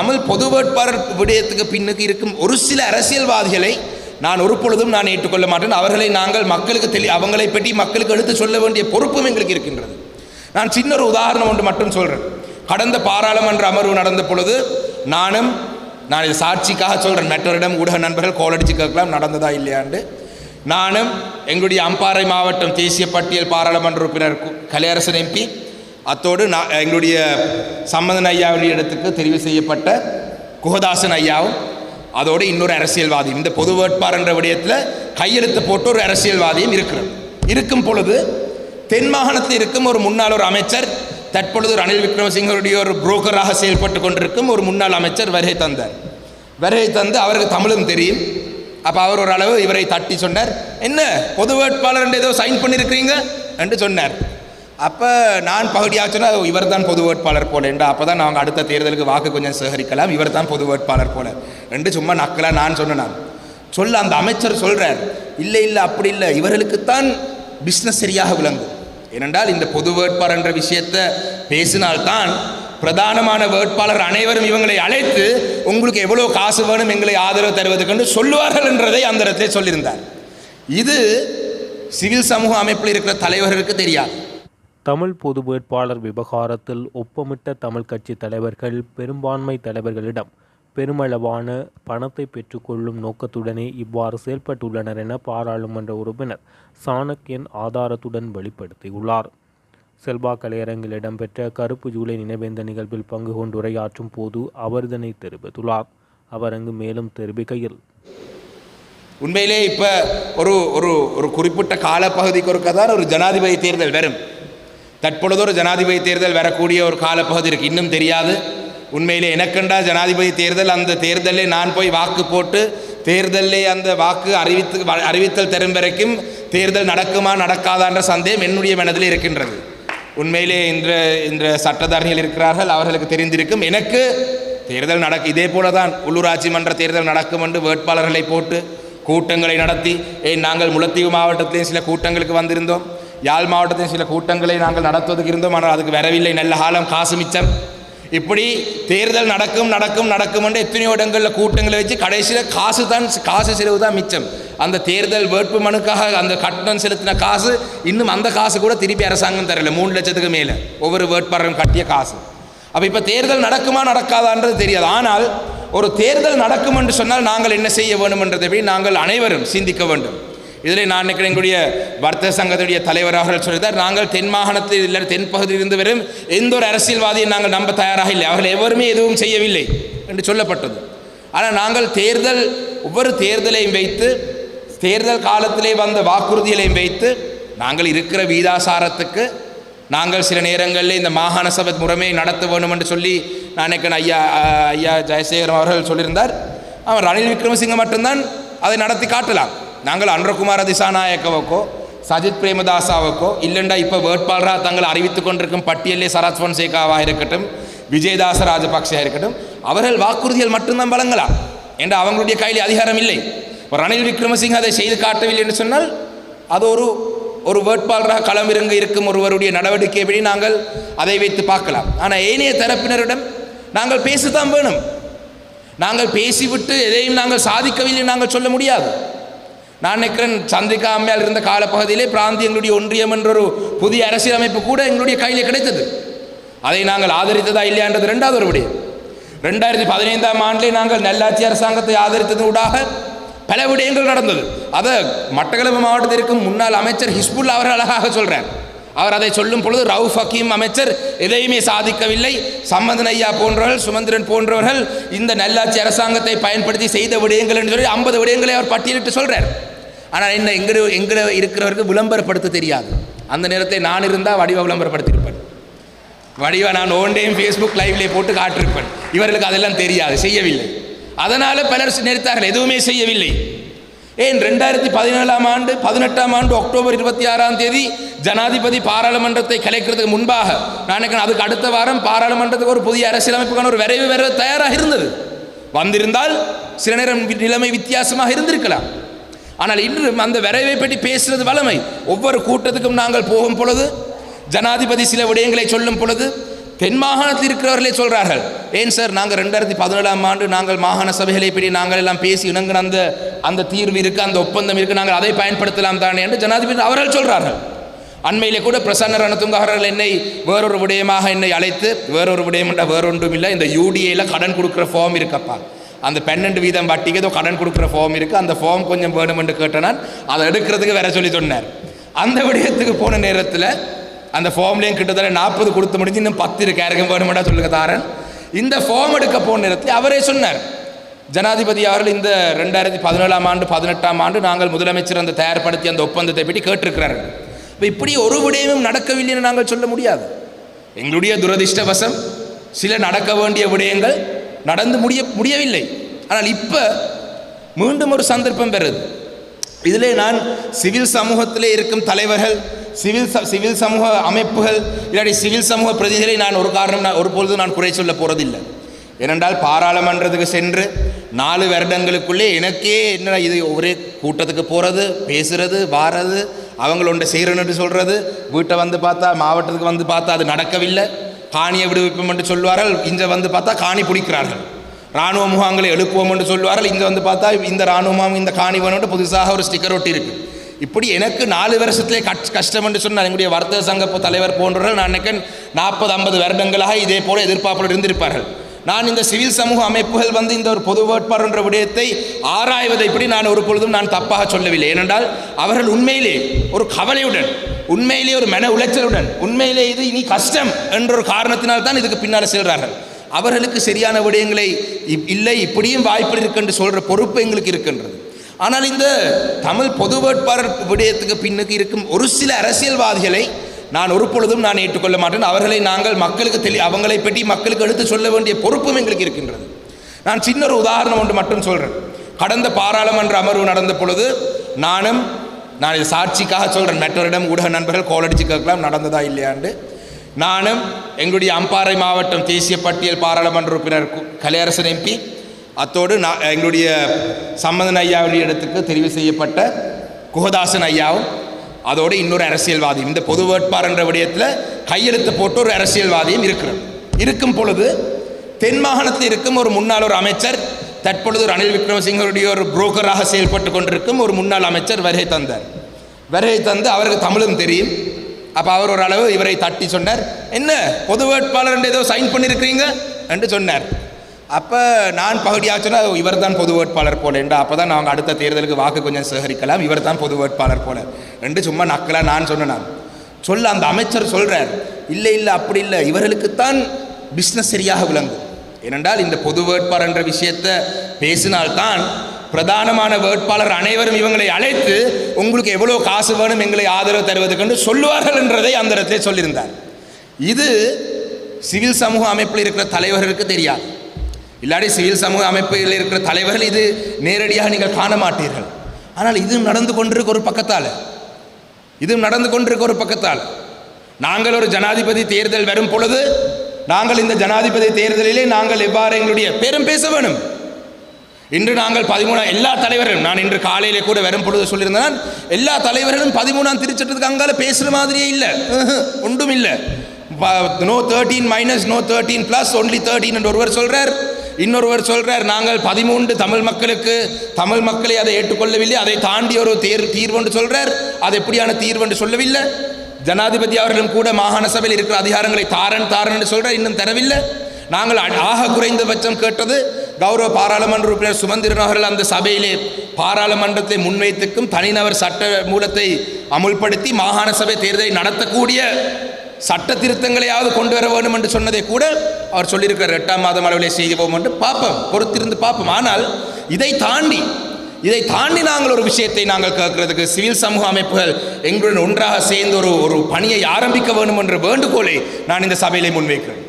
தமிழ் பொது வேட்பாளர் விடயத்துக்கு பின்னுக்கு இருக்கும் ஒரு சில அரசியல்வாதிகளை நான் ஒரு பொழுதும் நான் ஏற்றுக்கொள்ள மாட்டேன். அவர்களை நாங்கள் மக்களுக்கு தெளி அவங்களை பற்றி மக்களுக்கு எடுத்து சொல்ல வேண்டிய பொறுப்பும் எங்களுக்கு இருக்கின்றது. நான் சின்ன ஒரு உதாரணம் ஒன்று மட்டும் சொல்கிறேன் கடந்த பாராளுமன்ற அமர்வு நடந்த பொழுது நானும் நான் இது சாட்சிக்காக சொல்கிறேன் மற்றவரிடம் ஊடக நண்பர்கள் கோலடிச்சு கேட்கலாம் நடந்ததா இல்லையாண்டு. நானும் எங்களுடைய அம்பாறை மாவட்டம் தேசிய பட்டியல் பாராளுமன்ற உறுப்பினர் கலையரசன் எம்பி அத்தோடு நான் எங்களுடைய சம்மதன் ஐயாவுடைய இடத்துக்கு தெரிவு செய்யப்பட்ட குகதாசன் ஐயாவும் அதோடு இன்னொரு அரசியல்வாதி இந்த பொது வேட்பாளர் என்ற விடயத்தில் கையெழுத்து போட்டு ஒரு அரசியல்வாதியும் இருக்கிறது இருக்கும் பொழுது தென் மாகாணத்தில் இருக்கும் ஒரு முன்னாள் ஒரு அமைச்சர் தற்பொழுது ரணில் விக்ரமசிங்கருடைய ஒரு புரோக்கராக செயல்பட்டு கொண்டிருக்கும் ஒரு முன்னாள் அமைச்சர் வருகை தந்தார். வருகை தந்து அவருக்கு தமிழும் தெரியும். அப்போ அவர் ஒரு அளவு இவரை தட்டி சொன்னார் என்ன பொது வேட்பாளர் என்று ஏதோ சைன் பண்ணியிருக்கிறீங்க என்று சொன்னார். அப்போ நான் பகுதியாக சொன்னால் இவர் தான் பொது வேட்பாளர் போல என்று அப்போ தான் நாங்கள் அடுத்த தேர்தலுக்கு வாக்கு கொஞ்சம் சேகரிக்கலாம் இவர் தான் பொது வேட்பாளர் போல. என்று சும்மா நக்கலாக நான் சொன்னேன். சொல்ல அந்த அமைச்சர் சொல்கிறார் இல்லை இல்லை அப்படி இல்லை. இவர்களுக்குத்தான் பிஸ்னஸ் சரியாக விளங்கும். ஏனென்றால் இந்த பொது வேட்பாளர் என்ற விஷயத்தை பேசினால்தான் பிரதானமான வேட்பாளர் அனைவரும் இவங்களை அழைத்து உங்களுக்கு எவ்வளோ காசு வேணும் எங்களை ஆதரவு தருவதற்கு சொல்லுவார்கள் என்றதை அந்த இடத்துல சொல்லியிருந்தார். இது சிவில் சமூக அமைப்பில் இருக்கிற தலைவர்களுக்கு தெரியாது. தமிழ் பொது வேட்பாளர் விவகாரத்தில் ஒப்பமிட்ட தமிழ் கட்சி தலைவர்கள் பெரும்பான்மை தலைவர்களிடம் பெருமளவான பணத்தை பெற்றுக்கொள்ளும் நோக்கத்துடனே இவ்வாறு செயல்பட்டுள்ளனர் என பாராளுமன்ற உறுப்பினர் சாணக்கியன் ஆதாரத்துடன் வெளிப்படுத்தியுள்ளார். செல்வா கலையரங்கில் இடம்பெற்ற கருப்பு ஜூலை நினைவேந்த நிகழ்வில் பங்கு கொண்டு உரையாற்றும் போது அவர் இதனை தெரிவித்துள்ளார். அவர் அங்கு மேலும் தெரிவிக்கையில் உண்மையிலே இப்போ ஒரு ஒரு ஒரு குறிப்பிட்ட காலப்பகுதிக்கு ஒரு தான் ஒரு ஜனாதிபதி தேர்தல் வரும். தற்பொழுது ஒரு ஜனாதிபதி தேர்தல் வரக்கூடிய ஒரு காலப்பகுதி இருக்கு. இன்னும் தெரியாது. உண்மையிலே எனக்கண்டா ஜனாதிபதி தேர்தல் அந்த தேர்தலில் நான் போய் வாக்கு போட்டு தேர்தலில் அந்த வாக்கு அறிவித்து அறிவித்தல் தரும் வரைக்கும் தேர்தல் நடக்குமா நடக்காதான்ற சந்தேகம் என்னுடைய மனதில் இருக்கின்றது. உண்மையிலே இன்ற இன்று சட்டத்தரணிகள் இருக்கிறார்கள் அவர்களுக்கு தெரிந்திருக்கும். எனக்கு தேர்தல் நடக்கு இதே போல தான் உள்ளூராட்சி மன்ற தேர்தல் நடக்கும் என்று வேட்பாளர்களை போட்டு கூட்டங்களை நடத்தி ஏன் நாங்கள் முளத்தீவு மாவட்டத்திலேயும் சில கூட்டங்களுக்கு வந்திருந்தோம். யாழ் மாவட்டத்திலும் சில கூட்டங்களை நாங்கள் நடத்துவதற்கு இருந்தோம். ஆனால் அதுக்கு வரவில்லை. நல்ல காலம் காசு மிச்சம். இப்படி தேர்தல் நடக்கும் நடக்கும் நடக்கும் என்று எத்தனையோ இடங்களில் கூட்டங்களை வச்சு கடைசியில் காசு தான் காசு செலவு தான் மிச்சம். அந்த தேர்தல் வேட்பு மனுக்காக அந்த கட்டணம் செலுத்தின காசு இன்னும் அந்த காசு கூட திருப்பி அரசாங்கம் தரல. மூணு லட்சத்துக்கு மேலே. ஒவ்வொரு வேட்பாளரும் கட்டிய காசு. அப்போ இப்போ தேர்தல் நடக்குமா நடக்காதான்றது தெரியாது. ஆனால் ஒரு தேர்தல் நடக்கும் என்று சொன்னால் நாங்கள் என்ன செய்ய வேண்டும் என்றதை நாங்கள் அனைவரும் சிந்திக்க வேண்டும். இதில் நான் நினைக்கிறேன் எங்களுடைய வர்த்தக சங்கத்துடைய தலைவராக சொல்லியிருந்தார் நாங்கள் தென் மாகாணத்தில் இல்லை தென் பகுதியில் இருந்து வரும் எந்த ஒரு அரசியல்வாதியை நாங்கள் நம்ப தயாராக இல்லை. அவர்கள் எவருமே எதுவும் செய்யவில்லை என்று சொல்லப்பட்டது. ஆனால் நாங்கள் தேர்தல் ஒவ்வொரு தேர்தலையும் வைத்து தேர்தல் காலத்திலே வந்த வாக்குறுதிகளையும் வைத்து நாங்கள் இருக்கிற வீதாசாரத்துக்கு நாங்கள் சில நேரங்களில் இந்த மாகாண சபை முறைமையை நடத்த வேண்டும் என்று சொல்லி நான் நினைக்கிறேன் ஐயா ஐயா ஜெயசேகரம் அவர்கள் சொல்லியிருந்தார். அவன் ரணில் விக்ரமசிங்க மட்டும்தான் அதை நடத்தி காட்டலாம். நாங்கள் அன்றகுமார திசாநாயக்கவுக்கோ சஜித் பிரேமதாசாவுக்கோ இல்லைண்டா இப்போ வேட்பாளராக தங்களை அறிவித்துக் கொண்டிருக்கும் பட்டியலே சரத் பொன்சேகாவாக இருக்கட்டும் விஜயதாச ராஜபக்சேவா இருக்கட்டும் அவர்கள் வாக்குறுதிகள் மட்டும்தான் வழங்கலாம் என்ற அவங்களுடைய கையில் அதிகாரம் இல்லை. ரணில் விக்ரமசிங்க அதை செய்து காட்டவில்லை என்று சொன்னால் அது ஒரு ஒரு வேட்பாளராக களமிறங்க இருக்கும் ஒருவருடைய நடவடிக்கை எப்படி நாங்கள் அதை வைத்து பார்க்கலாம். ஆனால் ஏனைய தரப்பினரிடம் நாங்கள் பேசத்தான் வேணும். நாங்கள் பேசிவிட்டு எதையும் நாங்கள் சாதிக்கவில்லை நாங்கள் சொல்ல முடியாது. நான் நினைக்கிறேன் சந்திரிகா அம்மையால் இருந்த காலப்பகுதியிலே பிராந்தியங்களுடைய ஒன்றியம் என்ற ஒரு புதிய அரசியலமைப்பு கூட எங்களுடைய கையிலே கிடைத்தது. அதை நாங்கள் ஆதரித்ததா இல்லையான்றது ரெண்டாவது ஒரு விடயம். ரெண்டாயிரத்தி பதினைந்தாம் ஆண்டிலே நாங்கள் நல்லாட்சி அரசாங்கத்தை ஆதரித்தது ஊடாக பல விடயங்கள் நடந்தது. அதை மட்டக்களப்பு மாவட்டத்தில் இருக்கும் முன்னாள் அமைச்சர் ஹிஸ்புல்லா அவர்கள் அழகாக சொல்கிறார் அவர் அதை சொல்லும் பொழுது ரவுஃப் ஹக்கீம் அமைச்சர் எதையுமே சாதிக்கவில்லை. சம்பந்தன் ஐயா போன்றவர்கள் சுமந்திரன் போன்றவர்கள் இந்த நல்லாட்சி அரசாங்கத்தை பயன்படுத்தி செய்த விடயங்கள் என்று சொல்லி ஐம்பது விடயங்களை அவர் பட்டியலிட்டு சொல்கிறார் ஆனால் என்ன எங்கட எங்கட இருக்கிறவருக்கு விளம்பரப்படுத்த தெரியாது. அந்த நேரத்தில் நான் இருந்தால் வடிவ விளம்பரப்படுத்தியிருப்பேன். வடிவ நான் ஓன்டையும் ஃபேஸ்புக் லைவ்லே போட்டு காட்டிருப்பேன். இவர்களுக்கு அதெல்லாம் தெரியாது செய்யவில்லை. அதனால் பலர் நிறுத்தார்கள் எதுவுமே செய்யவில்லை. ஏன் ரெண்டாயிரத்தி பதினேழாம் ஆண்டு பதினெட்டாம் ஆண்டு அக்டோபர் இருபத்தி ஆறாம் தேதி ஜனாதிபதி பாராளுமன்றத்தை கலைக்கிறதுக்கு முன்பாக நான் நினைக்கிறேன் அதுக்கு அடுத்த வாரம் பாராளுமன்றத்துக்கு ஒரு புதிய அரசியலமைப்புக்கான ஒரு விரைவு வர தயாராக இருந்தது. வந்திருந்தால் சில நேரம் நிலைமை வித்தியாசமாக இருந்திருக்கலாம். ஆனால் இன்று அந்த விரைவை பற்றி பேசுறது வளமை. ஒவ்வொரு கூட்டத்துக்கும் நாங்கள் போகும் பொழுது ஜனாதிபதி சில விடயங்களை சொல்லும் பொழுது தென் மாகாணத்தில் இருக்கிறவர்களே சொல்கிறார்கள் ஏன் சார் நாங்கள் ரெண்டாயிரத்தி பதினேழாம் ஆண்டு நாங்கள் மாகாண சபைகளை பற்றி நாங்கள் எல்லாம் பேசி இணங்கின அந்த அந்த தீர்வு இருக்குது அந்த ஒப்பந்தம் இருக்குது நாங்கள் அதை பயன்படுத்தலாம் தானே? என்று ஜனாதிபதி அவர்கள் சொல்கிறார்கள் அண்மையிலே கூட பிரசன்ன ரணத்துங்க அவர்கள் என்னை வேறொரு விடயமாக என்னை அழைத்து வேறொரு விடயம் என்ற வேறொன்றும் இல்லை. இந்த யூடிஏல கடன் கொடுக்குற ஃபார்ம் இருக்கப்பா. அந்த பன்னெண்டு வீதம் வட்டிக்கு ஏதோ கடன் கொடுக்குற ஃபார்ம் இருக்குது அந்த ஃபார்ம் கொஞ்சம் வேணும் என்று கேட்டனால் அதை எடுக்கிறதுக்கு வேற சொல்லி சொன்னார். அந்த விடயத்துக்கு போன நேரத்தில் அந்த ஃபார்ம்லேயும் கிட்டத்தட்ட நாற்பது கொடுத்து முடிஞ்சு இன்னும் பத்து இருக்கு. யாருக்கும் வேணுமெண்டா சொல்லுங்க தாரன். இந்த ஃபார்ம் எடுக்க போன நேரத்தில் அவரே சொன்னார். ஜனாதிபதி அவர்கள் இந்த ரெண்டாயிரத்தி பதினேழாம் ஆண்டு பதினெட்டாம் ஆண்டு நாங்கள் முதலமைச்சர் அந்த தயார்படுத்தி அந்த ஒப்பந்தத்தை பற்றி கேட்டிருக்கிறார்கள். இப்போ இப்படி ஒரு விடயமும் நடக்கவில்லைன்னு நாங்கள் சொல்ல முடியாது. எங்களுடைய துரதிர்ஷ்டவசம் சில நடக்க வேண்டிய விடயங்கள் நடந்து முடிய முடியவில்லை. ஆனால் இப்போ மீண்டும் ஒரு சந்தர்ப்பம் பெறுது இதிலே நான் சிவில் சமூகத்திலே இருக்கும் தலைவர்கள் சிவில் ச- சிவில் சமூக அமைப்புகள் இல்லாட்டி சிவில் சமூக பிரதிநிதிகளை நான் ஒரு காரணம் நான் ஒருபொழுது நான் குறை சொல்ல போகிறதில்லை ஏனென்றால் பாராளுமன்றத்துக்கு சென்று நாலு வருடங்களுக்குள்ளே எனக்கே என்ன இது ஒரே கூட்டத்துக்கு போகிறது பேசுறது வாரது அவங்களொண்ட செய்கிறேன்னு சொல்கிறது வீட்டை வந்து பார்த்தா மாவட்டத்துக்கு வந்து பார்த்தா அது நடக்கவில்லை. காணியை விடுவிப்போம் என்று சொல்வார்கள் இங்கே வந்து பார்த்தா காணி பிடிக்கிறார்கள். இராணுவ முகாம்களை எழுப்புவோம் என்று சொல்வார்கள் இங்கே வந்து பார்த்தா இந்த ராணுவ முகாம் இந்த காணி வேணும்னு புதுசாக ஒரு ஸ்டிக்கர் ஒட்டி இருக்கு. இப்படி எனக்கு நாலு வருஷத்திலே கட் கஷ்டம் என்று சொன்னால் எங்களுடைய வர்த்தக சங்க தலைவர் போன்றவர்கள் நான் நினைக்கிறேன் நாற்பது ஐம்பது வருடங்களாக இதே போல எதிர்பார்ப்போடு இருந்திருப்பார்கள். நான் இந்த சிவில் சமூக அமைப்புகள் வந்து இந்த ஒரு பொது வேட்பாளர் என்ற விடயத்தை ஆராய்வதை இப்படி நான் ஒரு பொழுதும் நான் தப்பாக சொல்லவில்லை. ஏனென்றால் அவர்கள் உண்மையிலே ஒரு கவலையுடன் உண்மையிலே ஒரு மன உளைச்சலுடன் உண்மையிலே இது இனி கஷ்டம் என்ற ஒரு காரணத்தினால் தான் இதுக்கு பின்னால் செல்கிறார்கள் அவர்களுக்கு சரியான விடயங்களை இப்- இல்லை இப்படியும் வாய்ப்பு இருக்கென்று சொல்கிற பொறுப்பு எங்களுக்கு இருக்கின்றது. ஆனால் இந்த தமிழ் பொது வேட்பாளர் விடயத்துக்கு பின்னுக்கு இருக்கும் ஒரு சில அரசியல்வாதிகளை நான் ஒரு பொழுதும் நான் ஏற்றுக்கொள்ள மாட்டேன். அவர்களை நாங்கள் மக்களுக்கு தெளி அவங்களை பற்றி மக்களுக்கு எடுத்து சொல்ல வேண்டிய பொறுப்பும் எங்களுக்கு இருக்கின்றது. நான் சின்ன ஒரு உதாரணம் ஒன்று மட்டும் சொல்கிறேன் கடந்த பாராளுமன்ற அமர்வு நடந்த பொழுது நானும் நான் இது சாட்சிக்காக சொல்கிறேன் மற்றவரிடம் ஊடக நண்பர்கள் கோலடிச்சு கேட்கலாம் நடந்ததா இல்லையாண்டு. நானும் எங்களுடைய அம்பாறை மாவட்டம் தேசிய பட்டியல் பாராளுமன்ற உறுப்பினர் கலையரசன் எம்பி அத்தோடு நான் எங்களுடைய சம்மதன் ஐயாவுடைய இடத்துக்கு தெரிவு செய்யப்பட்ட குகதாசன் ஐயாவும் அதோடு இன்னொரு அரசியல்வாதியும். இந்த பொது வேட்பாளர்ன்ற விடயத்தில் கையெழுத்து போட்டு ஒரு அரசியல்வாதியும் இருக்கிறது இருக்கும் பொழுது தென் மாகாணத்தில் இருக்கும் ஒரு முன்னாள் ஒரு அமைச்சர் தற்பொழுது ஒரு அனில் விக்ரமசிங்கருடைய ஒரு புரோக்கராக செயல்பட்டு கொண்டிருக்கும் ஒரு முன்னாள் அமைச்சர் வருகை தந்தார். வருகை தந்து அவருக்கு தமிழும் தெரியும். அப்போ அவர் ஒரு அளவு இவரை தட்டி சொன்னார் என்ன பொது வேட்பாளர் என்று ஏதோ சைன் பண்ணியிருக்கிறீங்க என்று சொன்னார். அப்போ நான் பகுதியாக சொன்னால் இவர் தான் பொது வேட்பாளர் போல என்று அப்போ தான் நாங்கள் அடுத்த தேர்தலுக்கு வாக்கு கொஞ்சம் சேகரிக்கலாம் இவர் தான் பொது வேட்பாளர் போல. ரெண்டு சும்மா நக்கலாக நான் சொன்னேன். சொல்ல அந்த அமைச்சர் சொல்கிறார் இல்லை இல்லை அப்படி இல்லை. இவர்களுக்குத்தான் பிஸ்னஸ் சரியாக விளங்கும் ஏனென்றால் இந்த பொது வேட்பாளர் என்ற விஷயத்தை பேசினால்தான் பிரதானமான வேட்பாளர் அனைவரும் இவங்களை அழைத்து உங்களுக்கு எவ்வளோ காசு வேணும் எங்களை ஆதரவு தருவதற்கு சொல்லுவார்கள் என்றதை அந்த இடத்திலே சொல்லியிருந்தார். இது சிவில் சமூக அமைப்பில் இருக்கிற தலைவர்களுக்கு தெரியாது. இல்லாட்டி சிவில் சமூக அமைப்பில் இருக்கிற தலைவர்கள் இது நேரடியாக நீங்கள் காண மாட்டீர்கள் ஆனால் இது நடந்து கொண்டிருக்க ஒரு பக்கத்தால். இது நடந்து கொண்டிருக்க ஒரு பக்கத்தால். நாங்கள் ஒரு ஜனாதிபதி தேர்தல் வரும் பொழுது நாங்கள் இந்த ஜனாதிபதி தேர்தலிலே நாங்கள் எவ்வாறு எங்களுடைய பேரும் பேச வேணும் இன்று நாங்கள் பதிமூணாம் எல்லா தலைவர்களும் நான் இன்று காலையிலே கூட வரும் பொழுது சொல்லியிருந்தேன் எல்லா தலைவர்களும் பதிமூணாம் திருச்சட்டத்துக்கு அங்கால பேசுகிற மாதிரியே இல்லை. ஒன்றும் இல்லை. No thirteen minus no thirteen plus only thirteen என்று ஒருவர் சொல்கிறார் இன்னொருவர் சொல்கிறார் நாங்கள் பதிமூன்று தமிழ் மக்களுக்கு தமிழ் மக்களை அதை ஏற்றுக்கொள்ளவில்லை அதை தாண்டி ஒரு தேர் தீர்வுன்னு சொல்கிறார் அது எப்படியான தீர்வுன்னு சொல்லவில்லை? ஜனாதிபதி அவர்களும் கூட மாகாண சபையில் இருக்கிற அதிகாரங்களை தாரன் தாரன் என்று சொல்கிறார் இன்னும் தரவில்லை. நாங்கள் ஆக குறைந்தபட்சம் கேட்டது கௌரவ பாராளுமன்ற உறுப்பினர் சுமந்திரன் அவர்கள் அந்த சபையிலே பாராளுமன்றத்தை முன்வைத்துக்கும் தனிநபர் சட்ட மூலத்தை அமுல்படுத்தி மாகாண சபை தேர்தலை நடத்தக்கூடிய சட்ட திருத்தங்களையாவது கொண்டு வர வேண்டும் என்று சொன்னதை கூட அவர் சொல்லியிருக்கிறார். எட்டாம் மாதம் அளவிலே செய்வோம் என்று பார்ப்போம். பொறுத்திருந்து பார்ப்போம். ஆனால் இதை தாண்டி இதை தாண்டி நாங்கள் ஒரு விஷயத்தை நாங்கள் கேட்கறதுக்கு சிவில் சமூக அமைப்புகள் எங்களுடன் ஒன்றாக சேர்ந்து ஒரு ஒரு பணியை ஆரம்பிக்க வேண்டும் என்ற வேண்டுகோளை நான் இந்த சபையிலே முன்வைக்கிறேன்.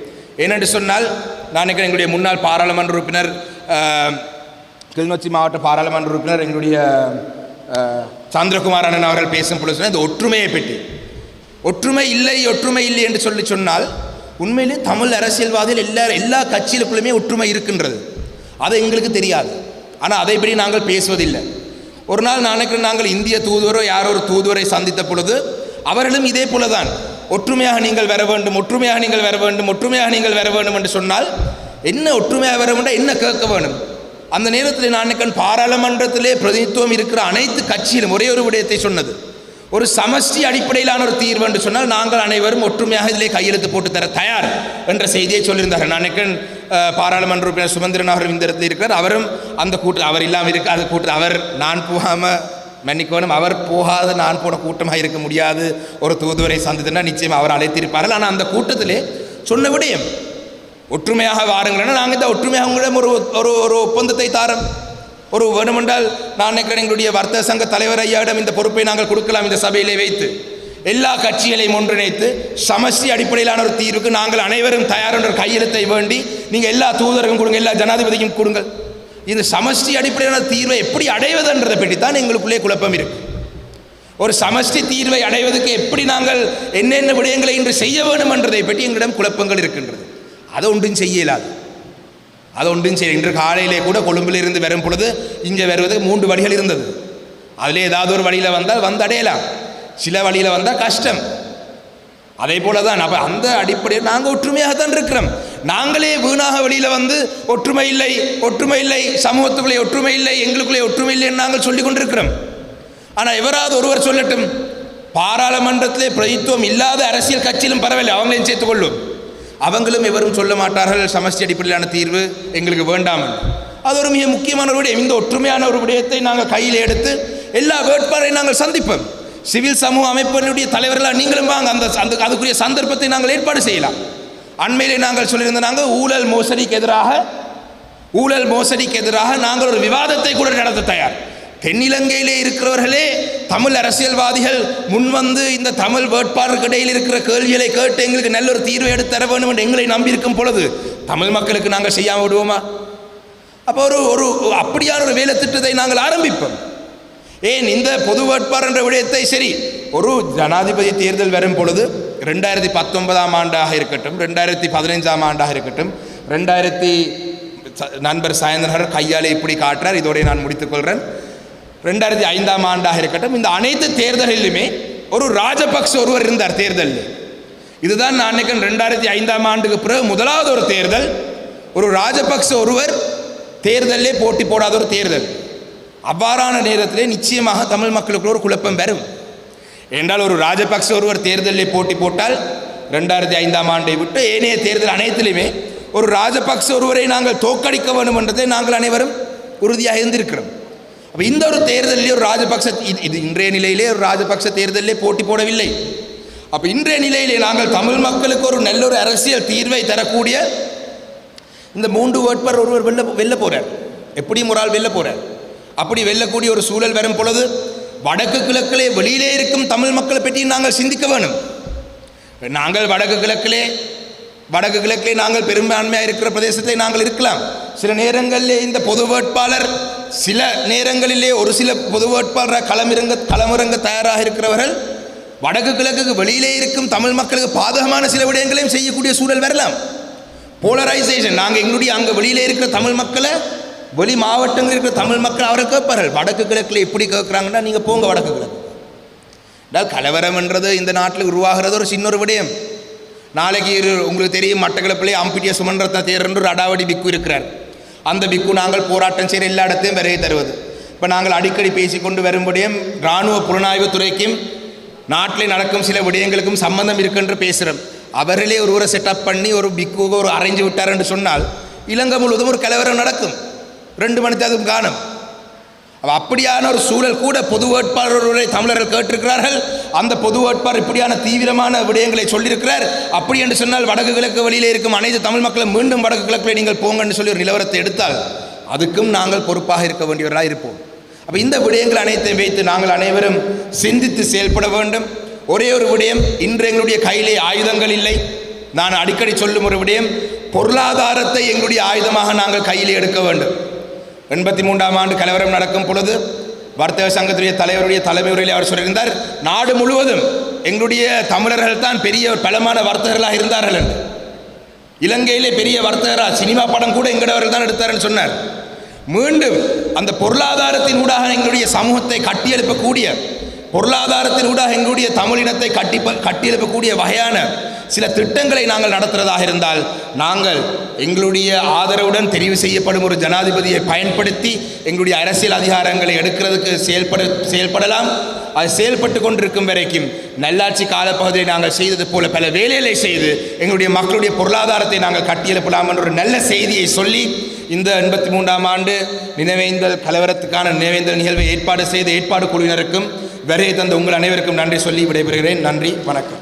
ஏனென்று சொன்னால் நான் எங்களுடைய முன்னாள் பாராளுமன்ற உறுப்பினர் கிளிநொச்சி மாவட்ட பாராளுமன்ற உறுப்பினர் எங்களுடைய சந்திரகுமார் அண்ணன் அவர்கள் பேசும் பொழுது சொன்னார், இந்த ஒற்றுமையை பற்றி ஒற்றுமை இல்லை ஒற்றுமை இல்லை என்று சொல்லி சொன்னால் உண்மையிலே தமிழ் அரசியல்வாதிகள் எல்லா எல்லா கட்சிகளுக்குள்ளுமே ஒற்றுமை இருக்கின்றது. அது எங்களுக்கு தெரியாது. ஆனால் அதைப்படி நாங்கள் பேசுவதில்லை. ஒரு நாள் நான் நாங்கள் இந்திய தூதுவரோ யாரோ ஒரு தூதுவரை சந்தித்த பொழுது அவர்களும் இதே போல தான் ஒற்றுமையாக நீங்கள் வர வேண்டும் ஒற்றுமையாக நீங்கள் வர வேண்டும் ஒற்றுமையாக நீங்கள் வர வேண்டும் என்று சொன்னால் என்ன ஒற்றுமையாக வர வேண்டும் என்ன கேட்க வேண்டும்? அந்த நேரத்தில் நான் பாராளுமன்றத்திலே பிரதிநிதித்துவம் இருக்கிற அனைத்து கட்சியிலும் ஒரே ஒரு விடயத்தை சொன்னது. ஒரு சமஷ்டி அடிப்படையிலான ஒரு தீர்வு என்று சொன்னால் நாங்கள் அனைவரும் ஒற்றுமையாக இதிலே கையெழுத்து போட்டு தர தயார் என்ற செய்தியை சொல்லியிருந்தார்கள். நான் நினைக்கிறேன் பாராளுமன்ற உறுப்பினர் சுமந்திரன் அவர் இந்த இருக்கிறார். அவரும் அந்த கூட்டம் அவர் இல்லாமல் இருக்க அந்த கூட்டு அவர் நான் போகாமல் மன்னிக்கணும் அவர் போகாத நான் போன கூட்டமாக இருக்க முடியாது. ஒரு தூதுவரை சந்தித்தனா நிச்சயம் அவர் அழைத்திருப்பார்கள். ஆனால் அந்த கூட்டத்திலே சொன்ன விடயம் ஒற்றுமையாக வாருங்கள் நாங்கள் இந்த ஒற்றுமையாக உங்களிடம் ஒரு ஒரு ஒரு ஒப்பந்தத்தை தாரோம். ஒரு வேணுமென்றால் நான் நினைக்கிறேன் எங்களுடைய வர்த்தக சங்க தலைவர் ஐயாவிடம் இந்த பொறுப்பை நாங்கள் கொடுக்கலாம் இந்த சபையிலே வைத்து எல்லா கட்சிகளையும் ஒன்றிணைத்து சமஷ்டி அடிப்படையிலான ஒரு தீர்வுக்கு நாங்கள் அனைவரும் தயார் என்ற கையெழுத்தை வேண்டி நீங்கள் எல்லா தூதருக்கும் கொடுங்க எல்லா ஜனாதிபதிக்கும் கொடுங்கள். இந்த சமஷ்டி அடிப்படையிலான தீர்வை எப்படி அடைவதுன்றதை பற்றி தான் எங்களுக்குள்ளே குழப்பம் இருக்கு. ஒரு சமஷ்டி தீர்வை அடைவதற்கு எப்படி நாங்கள் என்னென்ன விடயங்களை இன்று செய்ய வேண்டும் என்றதை பற்றி எங்களிடம் குழப்பங்கள் இருக்கின்றது. அதை ஒன்றும் செய்ய இயலாது அது ஒன்றும் சரி இன்று காலையிலே கூட கொழும்பிலிருந்து வரும் பொழுது இங்கே வருவதற்கு மூன்று வழிகள் இருந்தது அதில் ஏதாவது ஒரு வழியில் வந்தால் வந்து அடையலாம் சில வழியில் வந்தால் கஷ்டம் அதே போல தான் அப்போ அந்த அடிப்படையில் நாங்கள் ஒற்றுமையாக தான் இருக்கிறோம் நாங்களே வீணாக வெளியில் வந்து ஒற்றுமை இல்லை ஒற்றுமை இல்லை சமூகத்துக்குள்ளே ஒற்றுமை இல்லை எங்களுக்குள்ளே ஒற்றுமை இல்லைன்னு நாங்கள் சொல்லி கொண்டிருக்கிறோம் ஆனால் எவராவது ஒருவர் சொல்லட்டும் பாராளுமன்றத்திலே பிரதித்துவம் இல்லாத அரசியல் கட்சியிலும் பரவாயில்லை அவங்களையும் சேர்த்துக்கொள்ளும் அவங்களும் எவரும் சொல்ல மாட்டார்கள் சமஷ்டி அடிப்படையிலான தீர்வு எங்களுக்கு வேண்டாம் அது ஒரு மிக முக்கியமான ஒரு விடயம். இந்த ஒற்றுமையான ஒரு விடயத்தை நாங்கள் கையில் எடுத்து எல்லா வேட்பாளரையும் நாங்கள் சந்திப்போம். சிவில் சமூக அமைப்பினுடைய தலைவர்களாக நீங்களும் வாங்க அந்த அந்த அதுக்குரிய சந்தர்ப்பத்தை நாங்கள் ஏற்பாடு செய்யலாம். அண்மையிலே நாங்கள் சொல்லியிருந்த நாங்கள் ஊழல் மோசடிக்கு எதிராக ஊழல் மோசடிக்கு எதிராக நாங்கள் ஒரு விவாதத்தை கூட நடத்த தயார். தென்னிலங்கையிலே இருக்கிறவர்களே தமிழ் அரசியல்வாதிகள் முன்வந்து இந்த தமிழ் வேட்பாளருக்கு இடையில் இருக்கிற கேள்விகளை கேட்டு எங்களுக்கு நல்ல ஒரு தீர்வை எடுத்து தர வேண்டும் என்று எங்களை நம்பியிருக்கும் பொழுது தமிழ் மக்களுக்கு நாங்கள் செய்யாமல் விடுவோமா? அப்போ ஒரு ஒரு அப்படியான ஒரு வேலை திட்டத்தை நாங்கள் ஆரம்பிப்போம். ஏன் இந்த பொது வேட்பாளர் என்ற விடயத்தை சரி ஒரு ஜனாதிபதி தேர்தல் வரும் பொழுது ரெண்டாயிரத்தி பத்தொன்பதாம் ஆண்டாக இருக்கட்டும் ரெண்டாயிரத்தி பதினைஞ்சாம் ஆண்டாக இருக்கட்டும் ரெண்டாயிரத்தி ச- நண்பர் சாயந்தரர் கையாலே இப்படி காட்டுறார் இதோடய நான் முடித்துக்கொள்கிறேன் ரெண்டாயிரத்தி ஐந்தாம் ஆண்டாக இருக்கட்டும் இந்த அனைத்து தேர்தலிலுமே ஒரு ராஜபக்ஷ ஒருவர் இருந்தார் தேர்தலில். இதுதான் நான் நினைக்கிறேன் ரெண்டாயிரத்தி ஐந்தாம் ஆண்டுக்கு பிறகு முதலாவது ஒரு தேர்தல். ஒரு ராஜபக்ஷ ஒருவர் தேர்தலே போட்டி போடாத ஒரு தேர்தல். அவ்வாறான நேரத்திலே நிச்சயமாக தமிழ் மக்களுக்குள்ள ஒரு குழப்பம் வரும். என்றால் ஒரு ராஜபக்ஷ ஒருவர் தேர்தலில் போட்டி போட்டால் ரெண்டாயிரத்தி ஐந்தாம் ஆண்டை விட்டு ஏனைய தேர்தல் அனைத்திலுமே ஒரு ராஜபக்ஷ ஒருவரை நாங்கள் தோற்கடிக்க வேண்டும் என்றதை நாங்கள் அனைவரும் உறுதியாக இருந்திருக்கிறோம். அப்போ இந்த ஒரு தேர்தலிலே ஒரு ராஜபக்ஷ இது- இன்றைய நிலையிலே ஒரு ராஜபக்ஷ தேர்தலிலே போட்டி போடவில்லை. அப்போ இன்றைய நிலையிலே நாங்கள் தமிழ் மக்களுக்கு ஒரு நல்ல ஒரு அரசியல் தீர்வை தரக்கூடிய இந்த மூன்று வேட்பாளர் ஒருவர் வெல்ல வெல்ல போகிறார் எப்படியும் ஒரு ஆள் வெல்ல போகிறார் அப்படி வெல்லக்கூடிய ஒரு சூழல் வரும் பொழுது வடக்கு கிழக்கிலே வெளியிலே இருக்கும் தமிழ் மக்களை பற்றி நாங்கள் சிந்திக்க வேணும். நாங்கள் வடக்கு கிழக்கிலே வடக்கு கிழக்கிலே நாங்கள் பெரும்பான்மையாக இருக்கிற பிரதேசத்தை நாங்கள் இருக்கலாம். சில நேரங்களிலே இந்த பொது வேட்பாளர் சில நேரங்களிலே ஒரு சில பொது வேட்பாளராக களமிறங்க களமிறங்க தயாராக இருக்கிறவர்கள் வடக்கு கிழக்குக்கு வெளியிலே இருக்கும் தமிழ் மக்களுக்கு பாதகமான சில விடயங்களையும் செய்யக்கூடிய சூழல் வரலாம். போலரைசேஷன் நாங்கள் எங்களுடைய அங்கே வெளியிலே இருக்கிற தமிழ் மக்களை வெளி மாவட்டங்களில் இருக்கிற தமிழ் மக்கள் அவரை கேட்பார்கள் வடக்கு கிழக்கில் எப்படி கேட்குறாங்கன்னா நீங்கள் போங்க வடக்கு கிழக்கு. கலவரம் கலவரம்ன்றது இந்த நாட்டில் உருவாகிறது ஒரு சின்னொரு விடயம். நாளைக்கு இரு- உங்களுக்கு தெரியும் மட்டக்களப்பிலே அம்பிட்டிய சுமன்றத்த தேர்ன்ற ஒரு அடாவடி பிக்கு இருக்கிறார். அந்த பிக்கு நாங்கள் போராட்டம் செய்கிற எல்லா இடத்தையும் விரைவு தருவது. இப்போ நாங்கள் அடிக்கடி பேசிக்கொண்டு வரும்படியும் இராணுவ புலனாய்வு துறைக்கும் நாட்டில் நடக்கும் சில விடயங்களுக்கும் சம்பந்தம் இருக்குன்னு பேசுகிறோம். அவர்களே ஒருவரை செட்டப் பண்ணி ஒரு பிக்கு ஒரு அரைஞ்சு விட்டார் என்று சொன்னால் இலங்கை முழுவதும் ஒரு கலவரம் நடக்கும். ரெண்டு மணிக்கு அதுவும் காணும். அப்படியான ஒரு சூழல் கூட பொது வேட்பாளர்களை தமிழர்கள் கேட்டிருக்கிறார்கள். அந்த பொது வேட்பாளர் இப்படியான தீவிரமான விடயங்களை சொல்லியிருக்கிறார். அப்படி என்று சொன்னால் வடக்கு கிழக்கு வழியில் இருக்கும் அனைத்து தமிழ் மக்களும் மீண்டும் வடக்கு கிழக்கில் நீங்கள் போங்கன்னு சொல்லி ஒரு நிலவரத்தை எடுத்தால் அதுக்கும் நாங்கள் பொறுப்பாக இருக்க வேண்டியவர்களாக இருப்போம். அப்போ இந்த விடயங்கள் அனைத்தையும் வைத்து நாங்கள் அனைவரும் சிந்தித்து செயல்பட வேண்டும். ஒரே ஒரு விடயம் இன்று எங்களுடைய கையிலே ஆயுதங்கள் இல்லை. நான் அடிக்கடி சொல்லும் ஒரு விடயம் பொருளாதாரத்தை எங்களுடைய ஆயுதமாக நாங்கள் கையிலே எடுக்க வேண்டும். எண்பத்தி மூன்றாம் ஆண்டு கலவரம் நடக்கும் பொழுது வர்த்தக சங்கத்துடைய தலைவருடைய தலைமை உரையில் அவர் சொல்லியிருந்தார் நாடு முழுவதும் எங்களுடைய தமிழர்கள் தான் பெரிய ஒரு பலமான வர்த்தகர்களாக இருந்தார்கள் என்று. இலங்கையிலே பெரிய வர்த்தகராக சினிமா படம் கூட எங்களவர்கள் தான் எடுத்தார்னு சொன்னார். மீண்டும் அந்த பொருளாதாரத்தின் ஊடாக எங்களுடைய சமூகத்தை கட்டியெழுப்பக்கூடிய பொருளாதாரத்தினூடாக எங்களுடைய தமிழினத்தை கட்டி கட்டியெழுப்பக்கூடிய வகையான சில திட்டங்களை நாங்கள் நடத்துறதாக இருந்தால் நாங்கள் எங்களுடைய ஆதரவுடன் தெரிவு செய்யப்படும் ஒரு ஜனாதிபதியை பயன்படுத்தி எங்களுடைய அரசியல் அதிகாரங்களை எடுக்கிறதுக்கு செயல்பட செயல்படலாம். அது செயல்பட்டு கொண்டிருக்கும் வரைக்கும் நல்லாட்சி காலப்பகுதியை நாங்கள் செய்தது போல பல வேலைகளை செய்து எங்களுடைய மக்களுடைய பொருளாதாரத்தை நாங்கள் கட்டியெழுப்பலாம் என்ற ஒரு நல்ல செய்தியை சொல்லி இந்த எண்பத்தி மூன்றாம் ஆண்டு நினைவேந்தல் கலவரத்துக்கான நினைவேந்தல் நிகழ்வை ஏற்பாடு செய்த ஏற்பாடு குழுவினருக்கும் வரையை தந்த உங்கள் அனைவருக்கும் நன்றி சொல்லி விடைபெறுகிறேன். நன்றி. வணக்கம்.